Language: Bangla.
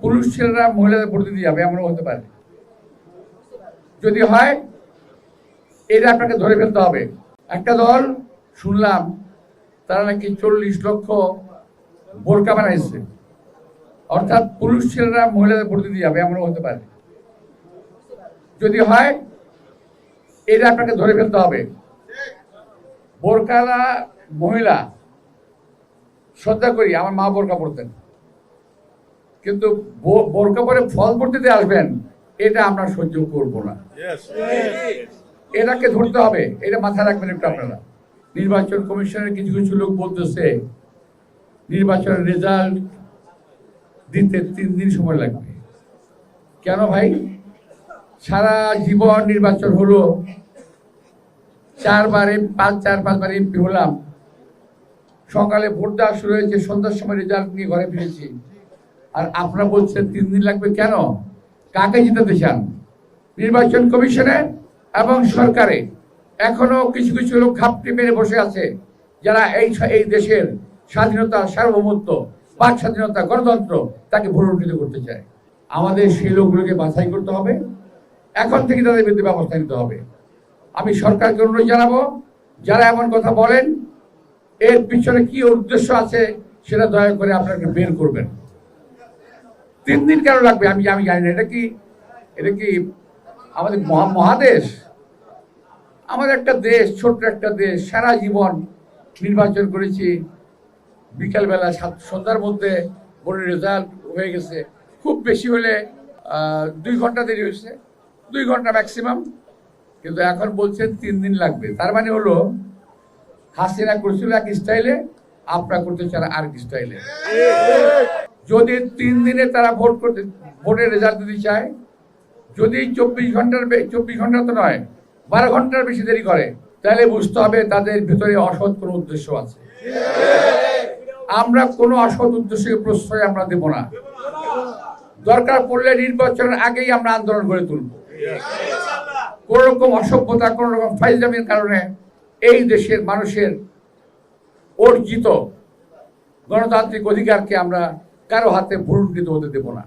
পুরুষ ছেলেরা মহিলাদের ভোট দিতে যাবে, এমনও হতে পারে। যদি হয়, এটা আপনাকে ধরে ফেলতে হবে। একটা দল, শুনলাম, তারা নাকি চল্লিশ লক্ষ বোরকা বানাইছে। অর্থাৎ পুরুষ ছেলেরা মহিলাদের ভোট দিতে যাবে, এমনও হতে পারে। যদি হয়, এটা আপনাকে ধরে ফেলতে হবে। বোরকালা মহিলা, শ্রদ্ধা করি, আমার মা বোরকা পড়তেন কিন্তু বোরকা পরে ফল ভোট দিতে আসবেন এটা আমরা সহ্য করব না। এটাকে ধরতে হবে এটা মাথায় রাখবেন একটু আপনারা। নির্বাচন কমিশনের কিছু কিছু লোক বলতেছে নির্বাচনের রেজাল্ট দিতে তিন দিন সময় লাগবে। কেন ভাই? সারা জীবন নির্বাচন হলো চারবারে পাঁচ চার পাঁচবার এমপি হলাম। সকালে ভোট দেওয়া শুরু হয়েছে সন্ধ্যার সময় রেজাল্ট নিয়ে ঘরে ফিরেছি। আর আপনারা বলছেন তিন দিন লাগবে কেন? কাকে জিতাতে চান? নির্বাচন কমিশনে এবং সরকারে? এখনও কিছু কিছু লোক ঘাপটি মেরে বসে আছে, যারা এই এই দেশের স্বাধীনতা সার্বভৌমত্ব, বাক স্বাধীনতা গণতন্ত্র তাকে ভুলুণ্ঠিত করতে চায়। আমাদের সেই লোকগুলোকে বাছাই করতে হবে। এখন থেকে তাদের বিরুদ্ধে ব্যবস্থা নিতে হবে। আমি সরকারকে অনুরোধ জানাব, যারা এমন কথা বলেন, এর পিছনে কি উদ্দেশ্য আছে সেটা দয়া করে আপনাকে বের করবেন। তিন দিন কেন লাগবে? আমি আমি জানি না। এটা কি এটা কি আমাদের মহা- মহাদেশ? আমাদের একটা দেশ, ছোট্ট একটা দেশ, সারা জীবন নির্বাচন করেছি। বিকালবেলা সাত, সন্ধ্যার মধ্যে ভোটের রেজাল্ট হয়ে গেছে। খুব বেশি হলে দুই ঘণ্টা দেরি হয়েছে। দুই ঘণ্টা ম্যাক্সিমাম কিন্তু এখন বলছেন তিন দিন লাগবে। তার মানে হলো, হাসিনা করেছিল এক স্টাইলে আপনারা করতে চান আর স্টাইলে যদি তিন দিনে তারা ভোট করতে, ভোটের রেজাল্ট দিতে চায়, যদি চব্বিশ ঘণ্টার চব্বিশ ঘণ্টা তো নয়, বারো ঘণ্টার বেশি দেরি করে, তাহলে বুঝতে হবে তাদের ভিতরে অসৎ কোনো উদ্দেশ্য আছে। আমরা কোনো অসৎ উদ্দেশ্যকে প্রশ্রয় আমরা দেব না। দরকার পড়লে নির্বাচনের আগেই আমরা আন্দোলন গড়ে তুলব। কোন রকম অসভ্যতা, কোন রকম ফাইজলামির কারণে এই দেশের মানুষের অর্জিত গণতান্ত্রিক অধিকারকে আমরা কারও হাতে ভুলুণ্ঠিত হতে দেব না।